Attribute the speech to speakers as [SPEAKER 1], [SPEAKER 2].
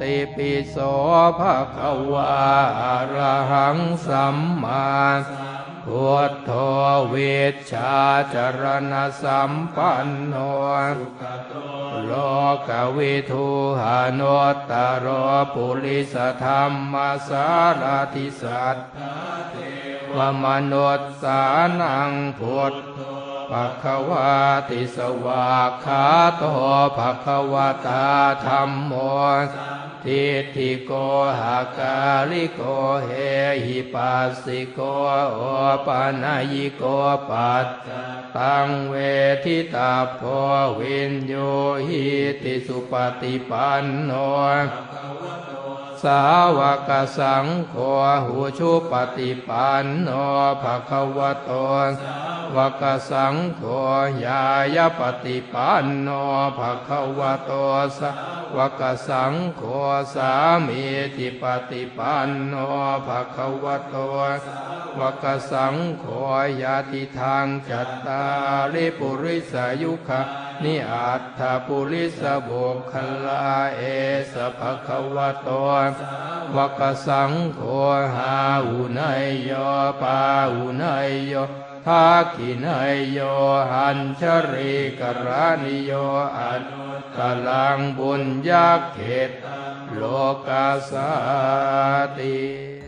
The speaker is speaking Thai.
[SPEAKER 1] ติปิโสภะคะวาระหังสัมมาพุทโธเวชชาจรณสัมปันโนโลกวิทูหานตตโรปุริสธรรมสารทิสัตวมนุษสานังพุทธ ภควาติสวากขาโตภควตาธรรมโมทิฏฐิโกหากาลิโกเฮหิปัสสิโกโอปานายิโกปัตตังเวทิตาโพวินโยหิติสุปฏิปันโน สาวกสังโฆหูชุปฏิปันโนภะคะวะโตวกสังโฆยายปฏิปันโนภะคะวะโตสาวกสังโฆสามีติปฏิปันโนภะคะวะโตวกสังโฆยาติทางจัตตาริปุริสายุคะนิอัตถปุริสบุคลาเอสภคะวโตวกสังโฆหาอุนยโยปาอุนยโยทักขิไนยโยหันชริกรานิโยอันตลังบุญยักเขตโลกาสาติ